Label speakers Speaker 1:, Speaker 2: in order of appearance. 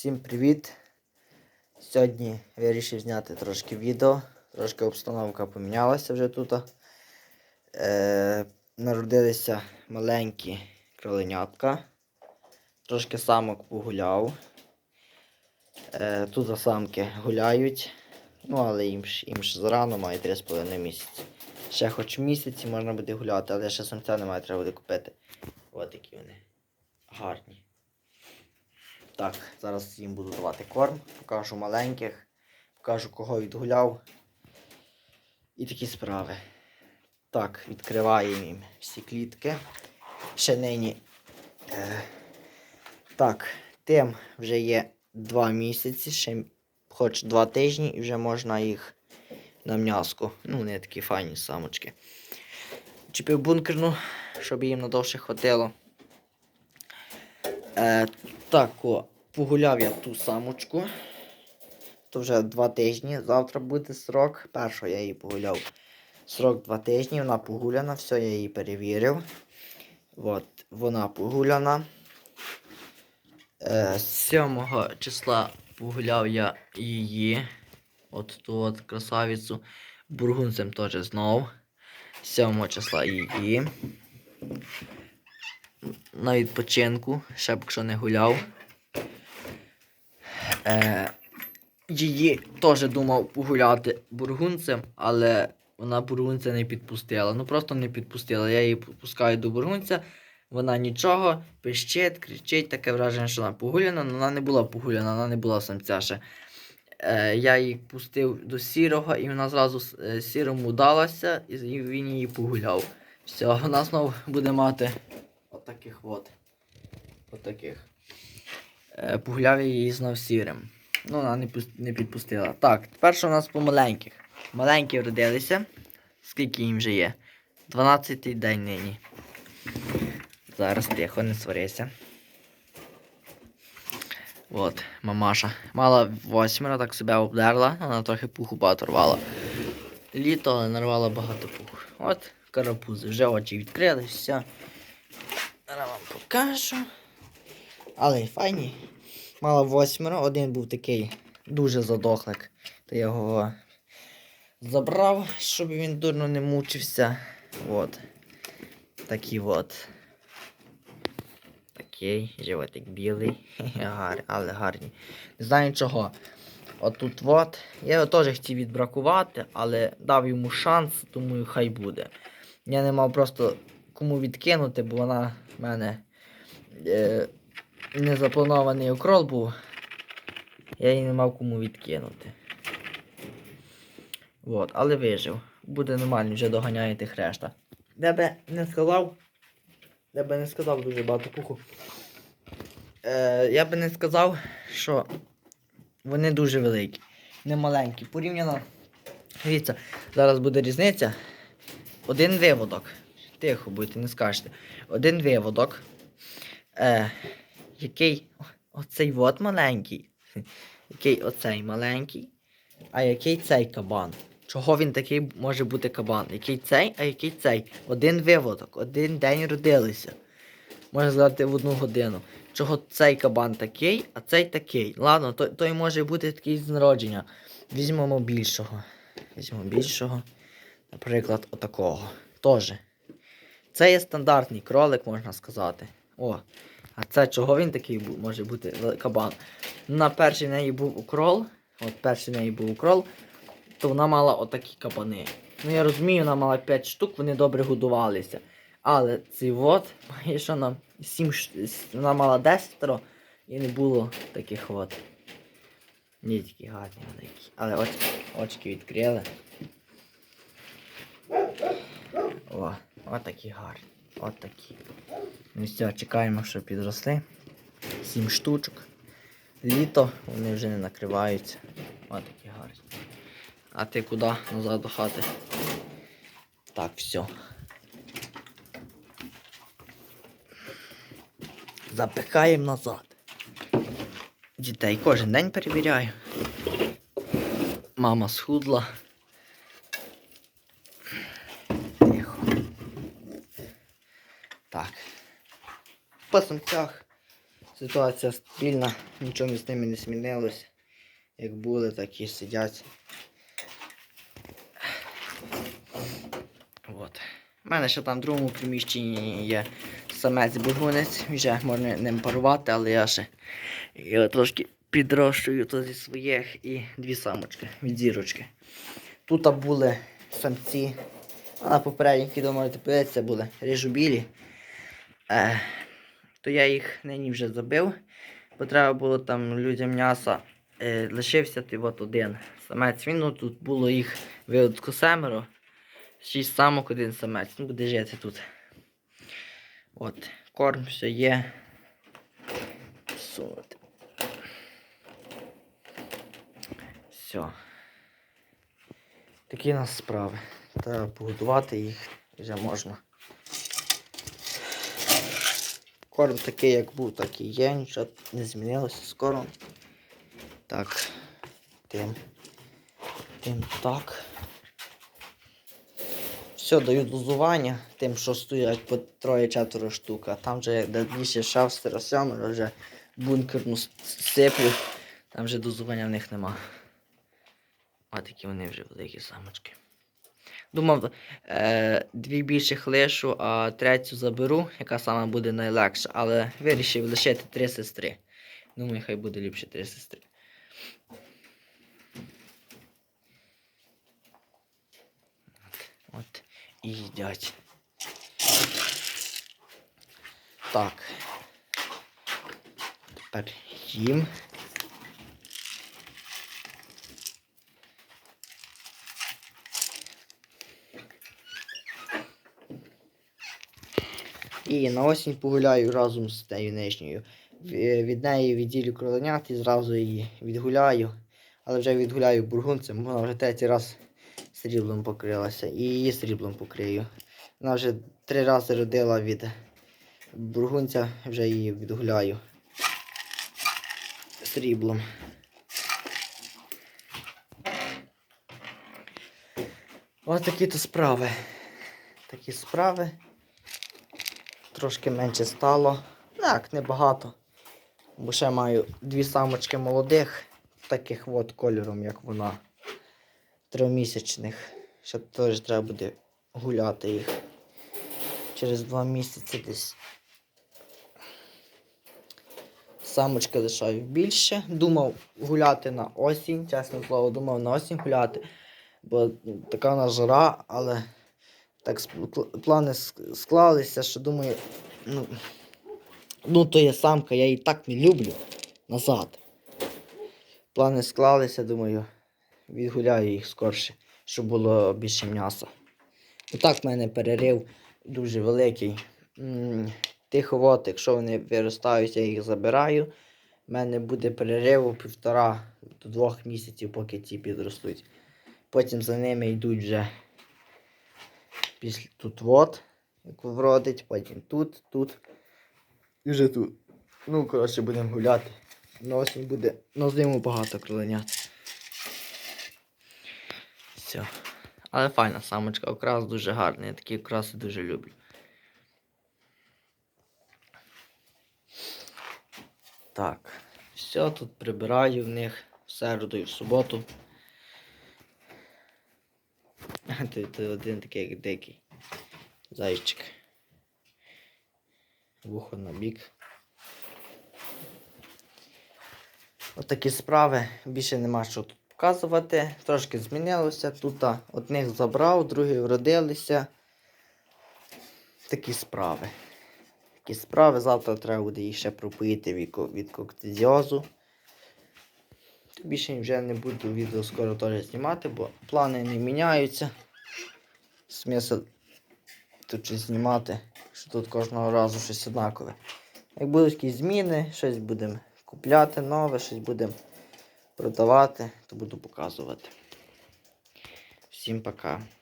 Speaker 1: Всім привіт! Сьогодні вирішив зняти трошки відео. Трошки обстановка помінялася вже тут. Е, народилися маленькі кроленятка. Трошки самок погуляв. Е, тут самки гуляють. Ну, але їм ж, їм ж зарано має 3,5 місяці. Ще хоч місяці можна буде гуляти, але ще самця немає, треба буде купити. Ось такі вони. Гарні. Так, зараз їм буду давати корм, покажу маленьких, покажу кого відгуляв. І такі справи. Так, відкриваємо їм всі клітки. Ще нині. Е, так, тим вже є 2 місяці, ще хоч 2 тижні і вже можна їх на м'язку. Ну, вони такі файні самочки. Чіпив бункерну, щоб їм надовше хватило. Е, так, о, погуляв я ту самочку. То вже два тижні. Завтра буде срок. Першого я її погуляв. Срок два тижні, вона погуляна, все, я її перевірив. От, вона погуляна. Е, 7 числа погуляв я її. От ту от красавицю. Бургунцем теж знов. 7 числа її на відпочинку, ще б якщо не гуляв. Е, її теж думав погуляти бургунцем, але вона бургунця не підпустила. Ну просто не підпустила. Я її пускаю до бургунця, вона нічого, пищить, кричить, таке враження, що вона погуляна, вона не була погуляна, вона не була самця ще. Е, я її пустив до сірого, і вона зразу е, сірому далася, і він її погуляв. Все, вона знову буде мати отаких от. Отаких. Е, погуляв її знов сірим. Ну, вона не, не підпустила. Так, тепер що у нас по маленьких. Маленькі родилися. Скільки їм вже є? 12-й день нині. Зараз тихо, не сварися. От, мамаша. Мала восьмеро, так себе обдерла, вона трохи пуху поторвала. Літо, але нарвала багато пуху. От карапузи, вже очі відкрили, все. Зараз вам покажу. Але файні. Мала восьмеро, один був такий дуже задохлик. То я його забрав, щоб він дурно не мучився. От. Такі от. Такий, животик білий. Гар, але гарні. Не знаю чого. Отут от. Я його теж хотів відбракувати, але дав йому шанс, тому хай буде. Я не мав просто кому відкинути, бо вона в мене е, незапланований окрол був. Я її не мав кому відкинути. От, але вижив. Буде нормально, вже доганяє тих решта. Де би не сказав. Я би не сказав дуже багато пуху. Е, я би не сказав, що вони дуже великі, не маленькі. Порівняно. Дивіться, зараз буде різниця. Один виводок. Тихо будьте, не скажете. Один виводок. Е, який оцей от маленький. Який оцей маленький. А який цей кабан? Чого він такий може бути кабан? Який цей, а який цей? Один виводок, один день родилися. Можна сказати в одну годину. Чого цей кабан такий, а цей такий. Ладно, той, той може бути такий з народження. Візьмемо більшого. Візьмемо більшого. Наприклад, отакого. Тоже. Це є стандартний кролик, можна сказати. О, а це чого він такий бу- може бути кабан? На першій неї був укрол. От перший неї був укрол, то вона мала отакі кабани. Ну я розумію, вона мала 5 штук, вони добре годувалися. Але цей от має що нам 7 вона мала 10 і не було таких от. Ні, такі гарні великі. Але оч, очки відкрили. О, от такі гарні. От такі. Ну все, чекаємо, що підросли. Сім штучок. Літо вони вже не накриваються. Ось такі гарні. А ти куди? Назад до хати. Так, все. Запихаємо назад. Дітей кожен день перевіряю. Мама схудла. Тихо. Так. По самцях Ситуація стабільна, нічого з ними не змінилося. Як були, так і сидять. От. У мене ще там в другому приміщенні є самець бургунець, вже можна ним парувати, але я ще його трошки підрощую то зі своїх і дві самочки від зірочки. Тут були самці, а на попередніх відео можете подивитися, були рижубілі. Е, то я їх нині вже забив, бо треба було там людям м'яса. Е, лишився ти от один самець. Він ну, тут було їх виводку семеро. Шість самок, один самець. Ну, буде жити тут. От, корм все є. Сунути. Все. Такі у нас справи. Треба погодувати їх вже можна. Корм такий, як був, так і є, нічого не змінилося з кормом. Так. Тим. Тим так. Все, даю дозування тим, що стоять по троє-четверо штук, а там вже дальніше шестеро сьомеро вже бункерну сиплю, там вже дозування в них нема. А такі вони вже великі самочки. Думав, е, дві більших лишу, а третю заберу, яка саме буде найлегша, але вирішив лишити три сестри. Думаю, хай буде ліпше три сестри. От, і їдять. Так. Тепер їм. І на осінь погуляю разом з тею нижньою. Е, Від неї відділю кроленят і зразу її відгуляю. Але вже відгуляю бургунцем, вона вже третій раз сріблом покрилася. І її сріблом покрию. Вона вже три рази родила від бургунця, вже її відгуляю сріблом. Ось такі то справи. Такі справи. Трошки менше стало. Так, небагато. Бо ще маю дві самочки молодих, таких от кольором, як вона. Трьохмісячних. Ще теж треба буде гуляти їх. Через два місяці десь. Самочки лишаю більше. Думав гуляти на осінь, чесно слово, думав на осінь гуляти. Бо ну, така в нас жара, але так плани склалися, що думаю, ну, ну то є самка, я її так не люблю назад. Плани склалися, думаю, відгуляю їх скорше, щоб було більше м'яса. І так в мене перерив дуже великий. М, Тихо, якщо вони виростають, я їх забираю. У мене буде перериву півтора до двох місяців, поки ті підростуть. Потім за ними йдуть вже після тут от, як вродить, потім тут, тут і вже тут. Ну, коротше, будемо гуляти. На осінь буде на зиму багато кроленят. Все. Але файна самочка, окрас дуже гарний. Я такі окраси дуже люблю. Так, все тут прибираю в них в середу і в суботу. Ти, ти один такий як дикий. Зайчик. Вухо на бік. Отакі справи. Більше нема що тут показувати. Трошки змінилося. Тут одних забрав, другі вродилися. Такі справи. Такі справи. Завтра треба буде їх ще пропоїти від коктезіозу. Більше вже не буду відео скоро теж знімати, бо плани не міняються. Смисл тут щось знімати, що тут кожного разу щось однакове. Як будуть якісь зміни, щось будемо купляти нове, щось будемо продавати, то буду показувати. Всім пока.